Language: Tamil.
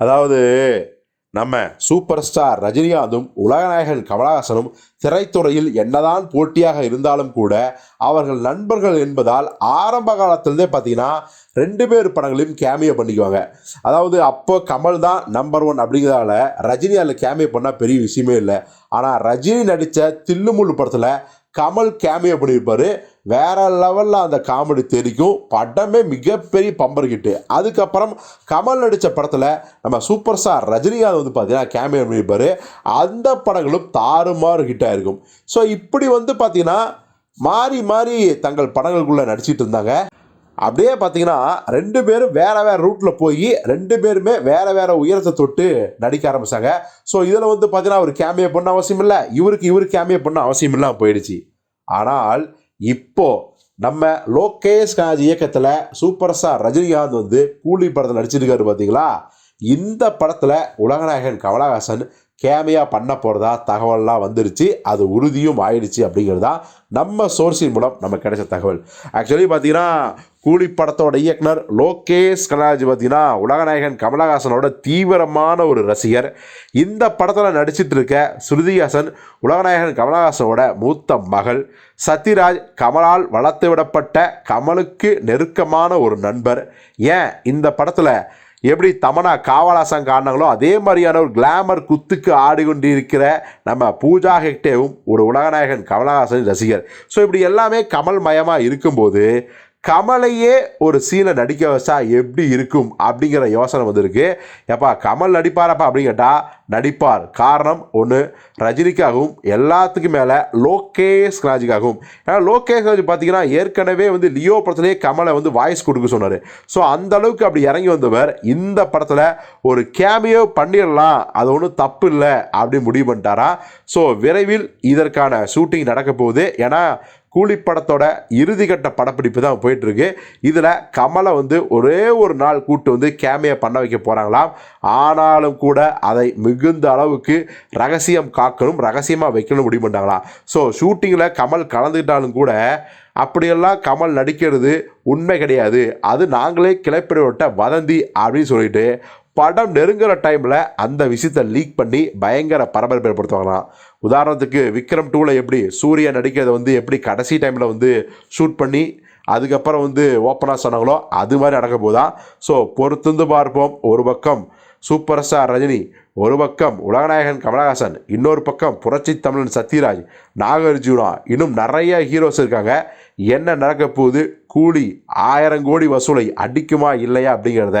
அதாவது நம்ம சூப்பர் ஸ்டார் ரஜினிகாந்தும் உலகநாயகன் கமலஹாசனும் திரைத்துறையில் என்னதான் போட்டியாக இருந்தாலும் கூட அவர்கள் நண்பர்கள் என்பதால் ஆரம்ப காலத்திலேருந்தே பார்த்தீங்கன்னா ரெண்டு பேர் படங்களையும் கேமியோ பண்ணிக்குவாங்க. அதாவது அப்போ கமல் தான் நம்பர் ஒன் அப்படிங்கிறதால ரஜினி அதில் கேமியோ பண்ணால் பெரிய விஷயமே இல்லை. ஆனால் ரஜினி நடித்த தில்லுமுள்ளு படத்தில் கமல் கேமியோ பண்ணியிருப்பார். வேற லெவலில் அந்த காமெடி தெரிக்கும். படமே மிகப்பெரிய பம்பர் கிட்டு அதுக்கப்புறம் கமல் நடித்த படத்தில் நம்ம சூப்பர் ஸ்டார் ரஜினிகாந்த் வந்து பார்த்தீங்கன்னா கேமியோ பண்ணியிருப்பார். அந்த படங்களும் தாறுமாறு ஹிட்டாக இருக்கும் ஸோ இப்படி வந்து பார்த்தீங்கன்னா மாறி மாறி தங்கள் படங்களுக்குள்ளே நடிச்சிட்டு இருந்தாங்க. அப்படியே பார்த்தீங்கன்னா ரெண்டு பேரும் வேறு வேறு ரூட்டில் போய் ரெண்டு பேருமே வேறு வேறு உயரத்தை தொட்டு நடிக்க ஆரம்பித்தாங்க ஸோ இதில் வந்து பார்த்தீங்கன்னா அவர் கேமியோ பண்ண அவசியம் இல்லை. இவருக்கு இவர் கேமியோ பண்ண அவசியம் இல்லாமல் போயிடுச்சு. ஆனால் இப்போ நம்ம லோகேஷ் காஜ் இயக்கத்தில் சூப்பர் ஸ்டார் ரஜினிகாந்த் வந்து கூலி படத்தில் நடிச்சிருக்காரு பார்த்தீங்களா இந்த படத்தில் உலகநாயகன் கமலஹாசன் கேமியா பண்ண போகிறதா தகவல்லாம் வந்துருச்சு. அது உறுதியும் ஆயிடுச்சு அப்படிங்கிறது தான் நம்ம சோர்ஸின் மூலம் நமக்கு கிடைச்ச தகவல். ஆக்சுவலி பார்த்தீங்கன்னா கூலி படத்தோட இயக்குனர் லோகேஷ் கனராஜ் பார்த்தீங்கன்னா உலகநாயகன் கமலஹாசனோட தீவிரமான ஒரு ரசிகர். இந்த படத்தில் நடிச்சிட்டு இருக்க ஸ்ருதிஹாசன் உலகநாயகன் கமலஹாசனோட மூத்த மகள். சத்யராஜ் கமலால் வளர்த்து விடப்பட்ட கமலுக்கு நெருக்கமான ஒரு நண்பர். ஏன்? இந்த படத்தில் எப்படி தமனா காவலாசம் காணாங்களோ அதே மாதிரியான ஒரு கிளாமர் குத்துக்கு ஆடிக்கொண்டிருக்கிற நம்ம பூஜா ஹெக்டேவும் ஒரு உலகநாயகன் கமலஹாசன் ரசிகர். ஸோ இப்படி எல்லாமே கமல் மயமாக இருக்கும்போது கமலையே ஒரு சீனை நடிக்க வச்சா எப்படி இருக்கும் அப்படிங்கிற யோசனை வந்திருக்கு. எப்பா கமல் நடிப்பாரப்பா அப்படின்னு கேட்டால் நடிப்பார். காரணம் ஒன்று ரஜினிக்காகவும் எல்லாத்துக்கும் மேலே லோகேஷ் ராஜுக்காகவும். ஏன்னா லோகேஷ் ராஜ் பார்த்தீங்கன்னா ஏற்கனவே வந்து லியோ படத்துலேயே கமலை வந்து வாய்ஸ் கொடுக்க சொன்னார். ஸோ அந்த அளவுக்கு அப்படி இறங்கி வந்தவர் இந்த படத்தில் ஒரு கேமியோ பண்ணிடலாம். அது ஒன்றும் தப்பு இல்லை அப்படின்னு முடிவு பண்ணிட்டாரா? ஸோ விரைவில் இதற்கான ஷூட்டிங் நடக்க போகுது. ஏன்னா கூலி படத்தோட இறுதிக்கட்ட படப்பிடிப்பு தான் போயிட்டுருக்கு. இதில் கமலை வந்து ஒரே ஒரு நாள் கூட்டு வந்து கேமியா பண்ண வைக்க போகிறாங்களாம் ஆனாலும் கூட அதை மிகுந்த அளவுக்கு ரகசியம் காக்கணும் ரகசியமாக வைக்கணும் முடிவு பண்ணிட்டாங்களாம். ஸோ ஷூட்டிங்கில் கமல் கலந்துக்கிட்டாலும் கூட அப்படியெல்லாம் கமல் நடிக்கிறது உண்மை கிடையாது. அது நாங்களே கிளப்பிட விட்ட வதந்தி அப்படின்னு சொல்லிட்டு படம் நெருங்குற டைமில் அந்த விஷயத்தை லீக் பண்ணி பயங்கர பரபரப்பு ஏற்படுத்துவாங்களாம் உதாரணத்துக்கு விக்ரம் டூவில் எப்படி சூர்யா நடிக்கிறத வந்து எப்படி கடைசி டைமில் வந்து ஷூட் பண்ணி அதுக்கப்புறம் வந்து ஓப்பனாக சொன்னாங்களோ அது மாதிரி நடக்க போதான் ஸோ பொறுத்துந்து பார்ப்போம். ஒரு பக்கம் சூப்பர் ஸ்டார் ரஜினி ஒரு பக்கம் உலகநாயகன் கமலஹாசன் இன்னொரு பக்கம் புரட்சி தமிழன் சத்யராஜ் நாகார்ஜுனா இன்னும் நிறைய ஹீரோஸ் இருக்காங்க. என்ன நடக்க போகுது? கூலி ஆயிரம் கோடி வசூலை அடிக்குமா இல்லையா அப்படிங்கிறத